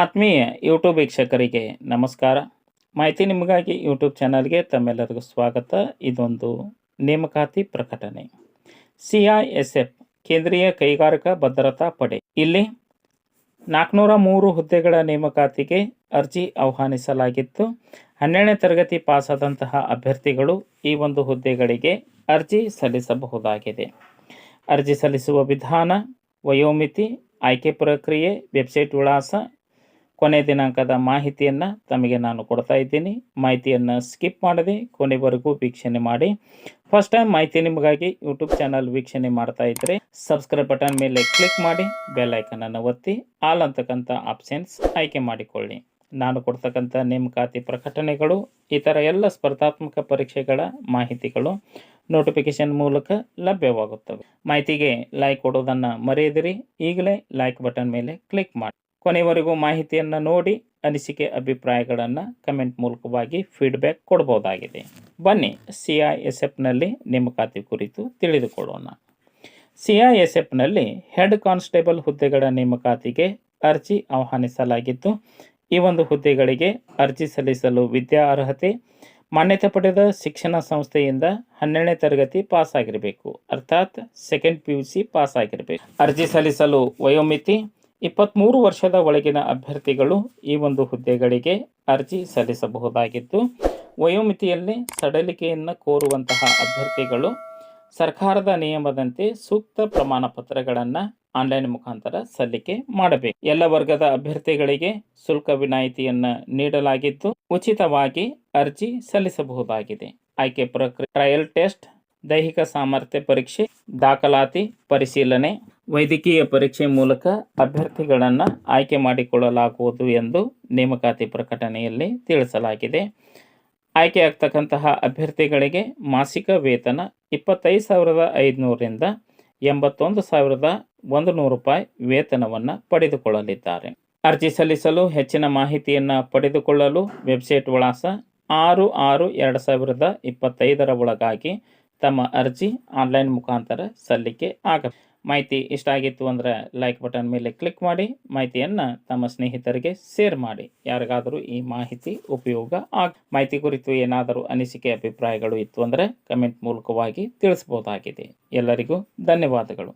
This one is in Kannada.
ಆತ್ಮೀಯ ಯೂಟ್ಯೂಬ್ ವೀಕ್ಷಕರಿಗೆ ನಮಸ್ಕಾರ. ಮಾಹಿತಿ ನಿಮಗಾಗಿ ಯೂಟ್ಯೂಬ್ ಚಾನಲ್ಗೆ ತಮ್ಮೆಲ್ಲರಿಗೂ ಸ್ವಾಗತ. ಇದೊಂದು ನೇಮಕಾತಿ ಪ್ರಕಟಣೆ. ಸಿ ಐ ಎಸ್ ಎಫ್ ಕೇಂದ್ರೀಯ ಕೈಗಾರಿಕಾ ಭದ್ರತಾ ಪಡೆ ಇಲ್ಲಿ ನಾಲ್ಕುನೂರ ಮೂರು ಹುದ್ದೆಗಳ ನೇಮಕಾತಿಗೆ ಅರ್ಜಿ ಆಹ್ವಾನಿಸಲಾಗಿತ್ತು. ಹನ್ನೆರಡನೇ ತರಗತಿ ಪಾಸಾದಂತಹ ಅಭ್ಯರ್ಥಿಗಳು ಈ ಒಂದು ಹುದ್ದೆಗಳಿಗೆ ಅರ್ಜಿ ಸಲ್ಲಿಸಬಹುದಾಗಿದೆ. ಅರ್ಜಿ ಸಲ್ಲಿಸುವ ವಿಧಾನ, ವಯೋಮಿತಿ, ಆಯ್ಕೆ ಪ್ರಕ್ರಿಯೆ, ವೆಬ್ಸೈಟ್ ವಿಳಾಸ ಕೊನೆ ದಿನಾಂಕದ ಮಾಹಿತಿಯನ್ನು ತಮಗೆ ನಾನು ಕೊಡ್ತಾ ಇದ್ದೀನಿ. ಮಾಹಿತಿಯನ್ನು ಸ್ಕಿಪ್ ಮಾಡದೆ ಕೊನೆವರೆಗೂ ವೀಕ್ಷಣೆ ಮಾಡಿ. ಫಸ್ಟ್ ಟೈಮ್ ಮಾಹಿತಿ ನಿಮಗಾಗಿ ಯೂಟ್ಯೂಬ್ ಚಾನಲ್ ವೀಕ್ಷಣೆ ಮಾಡ್ತಾ ಇದ್ದರೆ ಸಬ್ಸ್ಕ್ರೈಬ್ ಬಟನ್ ಮೇಲೆ ಕ್ಲಿಕ್ ಮಾಡಿ ಬೆಲ್ ಐಕನನ್ನು ಒತ್ತಿ ಆಲ್ ಅಂತಕ್ಕಂಥ ಆಪ್ಷನ್ಸ್ ಆಯ್ಕೆ ಮಾಡಿಕೊಳ್ಳಿ. ನಾನು ಕೊಡ್ತಕ್ಕಂಥ ನೇಮಕಾತಿ ಪ್ರಕಟಣೆಗಳು, ಇತರ ಎಲ್ಲ ಸ್ಪರ್ಧಾತ್ಮಕ ಪರೀಕ್ಷೆಗಳ ಮಾಹಿತಿಗಳು ನೋಟಿಫಿಕೇಶನ್ ಮೂಲಕ ಲಭ್ಯವಾಗುತ್ತವೆ. ಮಾಹಿತಿಗೆ ಲೈಕ್ ಕೊಡೋದನ್ನು ಮರೆಯದಿರಿ. ಈಗಲೇ ಲೈಕ್ ಬಟನ್ ಮೇಲೆ ಕ್ಲಿಕ್ ಮಾಡಿ. ಕೊನೆಯವರೆಗೂ ಮಾಹಿತಿಯನ್ನು ನೋಡಿ ಅನಿಸಿಕೆ ಅಭಿಪ್ರಾಯಗಳನ್ನು ಕಮೆಂಟ್ ಮೂಲಕವಾಗಿ ಫೀಡ್ಬ್ಯಾಕ್ ಕೊಡ್ಬೋದಾಗಿದೆ. ಬನ್ನಿ ಸಿ ಐ ಎಸ್ ಎಫ್ನಲ್ಲಿ ನೇಮಕಾತಿ ಕುರಿತು ತಿಳಿದುಕೊಳ್ಳೋಣ. ಸಿ ಐ ಎಸ್ ಎಫ್ನಲ್ಲಿ ಹೆಡ್ ಕಾನ್ಸ್ಟೇಬಲ್ ಹುದ್ದೆಗಳ ನೇಮಕಾತಿಗೆ ಅರ್ಜಿ ಆಹ್ವಾನಿಸಲಾಗಿದ್ದು, ಈ ಒಂದು ಹುದ್ದೆಗಳಿಗೆ ಅರ್ಜಿ ಸಲ್ಲಿಸಲು ವಿದ್ಯಾ ಅರ್ಹತೆ, ಮಾನ್ಯತೆ ಪಡೆದ ಶಿಕ್ಷಣ ಸಂಸ್ಥೆಯಿಂದ ಹನ್ನೆರಡನೇ ತರಗತಿ ಪಾಸ್ ಆಗಿರಬೇಕು ಅರ್ಥಾತ್ second P U C pass ಆಗಿರಬೇಕು ಅರ್ಜಿ ಸಲ್ಲಿಸಲು ವಯೋಮಿತಿ ಇಪ್ಪತ್ತ್ಮೂರು ವರ್ಷದ ಒಳಗಿನ ಅಭ್ಯರ್ಥಿಗಳು ಈ ಒಂದು ಹುದ್ದೆಗಳಿಗೆ ಅರ್ಜಿ ಸಲ್ಲಿಸಬಹುದಾಗಿದ್ದು ವಯೋಮಿತಿಯಲ್ಲಿ ಸಡಲಿಕೆಯನ್ನು ಕೋರುವಂತಹ ಅಭ್ಯರ್ಥಿಗಳು ಸರ್ಕಾರದ ನಿಯಮದಂತೆ ಸೂಕ್ತ ಪ್ರಮಾಣ ಪತ್ರಗಳನ್ನು ಆನ್ಲೈನ್ ಮುಖಾಂತರ ಸಲ್ಲಿಕೆ ಮಾಡಬೇಕು. ಎಲ್ಲ ವರ್ಗದ ಅಭ್ಯರ್ಥಿಗಳಿಗೆ ಶುಲ್ಕ ವಿನಾಯಿತಿಯನ್ನು ನೀಡಲಾಗಿದ್ದು ಉಚಿತವಾಗಿ ಅರ್ಜಿ ಸಲ್ಲಿಸಬಹುದಾಗಿದೆ. ಆಯ್ಕೆ ಪ್ರಕ್ರಿಯೆ, ಟ್ರಯಲ್ ಟೆಸ್ಟ್, ದೈಹಿಕ ಸಾಮರ್ಥ್ಯ ಪರೀಕ್ಷೆ, ದಾಖಲಾತಿ, ಪರಿಶೀಲನೆ ವೈದ್ಯಕೀಯ ಪರೀಕ್ಷೆ ಮೂಲಕ ಅಭ್ಯರ್ಥಿಗಳನ್ನು ಆಯ್ಕೆ ಮಾಡಿಕೊಳ್ಳಲಾಗುವುದು ಎಂದು ನೇಮಕಾತಿ ಪ್ರಕಟಣೆಯಲ್ಲಿ ತಿಳಿಸಲಾಗಿದೆ. ಆಯ್ಕೆ ಆಗ್ತಕ್ಕಂತಹ ಅಭ್ಯರ್ಥಿಗಳಿಗೆ ಮಾಸಿಕ ವೇತನ ಇಪ್ಪತ್ತೈದು ಸಾವಿರದ ಐದುನೂರರಿಂದ ಎಂಬತ್ತೊಂದು ಸಾವಿರದ ಒಂದು ನೂರು ರೂಪಾಯಿ ವೇತನವನ್ನು ಪಡೆದುಕೊಳ್ಳಲಿದ್ದಾರೆ. ಅರ್ಜಿ ಸಲ್ಲಿಸಲು ಹೆಚ್ಚಿನ ಮಾಹಿತಿಯನ್ನು ಪಡೆದುಕೊಳ್ಳಲು ವೆಬ್ಸೈಟ್ ವಿಳಾಸ ಆರು ಆರು ಎರಡು ಸಾವಿರದ ಇಪ್ಪತ್ತೈದರ ಒಳಗಾಗಿ ತಮ್ಮ ಅರ್ಜಿ ಆನ್ಲೈನ್ ಮುಖಾಂತರ ಸಲ್ಲಿಕೆ ಆಗ ಮಾಹಿತಿ ಇಷ್ಟ ಆಗಿತ್ತು ಅಂದರೆ ಲೈಕ್ ಬಟನ್ ಮೇಲೆ ಕ್ಲಿಕ್ ಮಾಡಿ, ಮಾಹಿತಿಯನ್ನು ತಮ್ಮ ಸ್ನೇಹಿತರಿಗೆ ಶೇರ್ ಮಾಡಿ. ಯಾರಿಗಾದರೂ ಈ ಮಾಹಿತಿ ಉಪಯೋಗ ಆಗ ಮಾಹಿತಿ ಕುರಿತು ಏನಾದರೂ ಅನಿಸಿಕೆ, ಅಭಿಪ್ರಾಯಗಳು ಇತ್ತು ಅಂದರೆ ಕಮೆಂಟ್ ಮೂಲಕವಾಗಿ ತಿಳಿಸ್ಬೋದಾಗಿದೆ ಎಲ್ಲರಿಗೂ ಧನ್ಯವಾದಗಳು.